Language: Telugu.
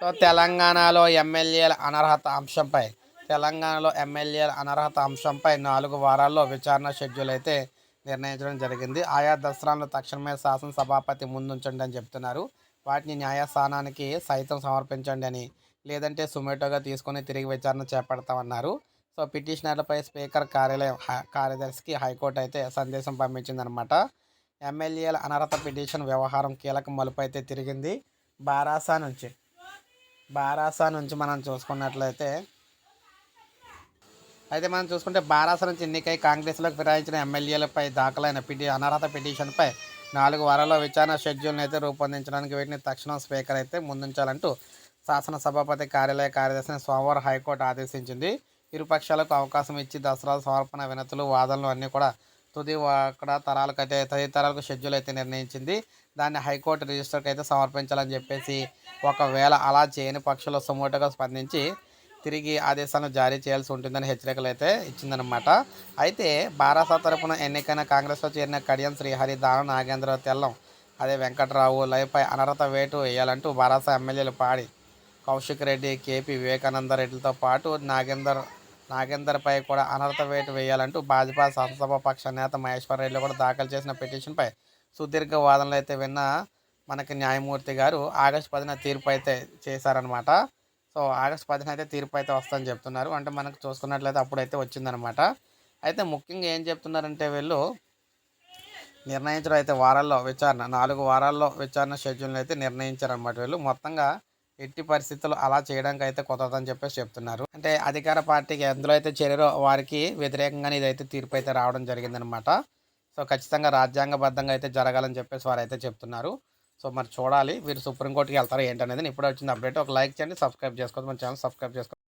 సో తెలంగాణలో ఎమ్మెల్యేల అనర్హత అంశంపై తెలంగాణలో ఎమ్మెల్యేల అనర్హత అంశంపై నాలుగు వారాల్లో విచారణ షెడ్యూల్ అయితే నిర్ణయించడం జరిగింది. ఆయా దసరాలను తక్షణమే శాసనసభాపతి ముందుంచండి అని చెప్తున్నారు. వాటిని న్యాయస్థానానికి సైతం సమర్పించండి అని లేదంటే సుమేటోగా తీసుకొని తిరిగి విచారణ చేపడతామన్నారు. సో పిటిషనర్లపై స్పీకర్ కార్యాలయం కార్యదర్శికి హైకోర్టు అయితే సందేశం పంపించిందనమాట ఎమ్మెల్యేల అనర్హత పిటిషన్ వ్యవహారం కీలక మలుపు అయితే తిరిగింది. బారాసా నుంచి బారాసా నుంచి మనం చూసుకున్నట్లయితే అయితే మనం చూసుకుంటే బారాస నుంచి ఎన్నికై కాంగ్రెస్లోకి ఫిరాయించిన ఎమ్మెల్యేలపై దాఖలైన పిటి అనర్హత పిటిషన్పై నాలుగు వారాల్లో విచారణ షెడ్యూల్ని అయితే రూపొందించడానికి వీటిని తక్షణం స్పీకర్ అయితే ముందుంచాలంటూ శాసనసభాపతి కార్యాలయ కార్యదర్శిని సోమవారం హైకోర్టు ఆదేశించింది. ఇరు పక్షాలకు అవకాశం ఇచ్చి దసరా సమర్పణ వినతులు వాదనలు అన్నీ కూడా తుది అక్కడ తరాలకు అయితే తదితరాలకు షెడ్యూల్ అయితే నిర్ణయించింది. దాన్ని హైకోర్టు రిజిస్టర్కి అయితే సమర్పించాలని చెప్పేసి ఒకవేళ అలా చేయని పక్షులు సుమోటోగా స్పందించి తిరిగి ఆదేశాలను జారీ చేయాల్సి ఉంటుందని హెచ్చరికలు అయితే ఇచ్చిందనమాట అయితే బారాసా తరపున ఎన్నికైన కాంగ్రెస్లో చేరిన కడియం శ్రీహరి దాన నాగేంద్ర తెల్లం అదే వెంకట్రావు లైపై అనర్హత వేటు వేయాలంటూ బారాసా ఎమ్మెల్యేలు పాడి కౌశిక్ రెడ్డి కేపీ వివేకానంద రెడ్డితో పాటు నాగేందర్ నాగేందర్పై కూడా అనర్హత వేటు వేయాలంటూ భాజపా శాసనసభ పక్ష నేత మహేశ్వర్ రెడ్డి కూడా దాఖలు చేసిన పిటిషన్పై సుదీర్ఘ వాదనలు అయితే విన్న మనకి న్యాయమూర్తి గారు ఆగస్టు పదిన తీర్పు అయితే చేశారనమాట సో ఆగస్ట్ పదిన అయితే తీర్పు అయితే వస్తుందని చెప్తున్నారు. అంటే మనకు చూసుకున్నట్లయితే అప్పుడైతే వచ్చిందనమాట అయితే ముఖ్యంగా ఏం చెప్తున్నారంటే వీళ్ళు నిర్ణయించడం అయితే వారాల్లో విచారణ నాలుగు వారాల్లో విచారణ షెడ్యూల్ని అయితే నిర్ణయించారనమాట వీళ్ళు. మొత్తంగా ఎట్టి పరిస్థితుల్లో అలా చేయడానికి అయితే కుదరదని చెప్పేసి చెప్తున్నారు. అంటే అధికార పార్టీకి ఎందులో అయితే చేరారో వారికి వ్యతిరేకంగానే ఇదైతే తీర్పు అయితే రావడం జరిగిందనమాట సో ఖచ్చితంగా రాజ్యాంగబద్ధంగా అయితే జరగాలని చెప్పేసి వారు అయితే చెప్తున్నారు. సో మరి చూడాలి వీరు సుప్రీంకోర్టుకి వెళ్తారు ఏంటనేది. ఇప్పుడు వచ్చిన అప్డేట్. ఒక లైక్ చేయండి సబ్స్క్రైబ్ చేసుకోండి మన ఛానల్ సబ్స్క్రైబ్ చేసుకోండి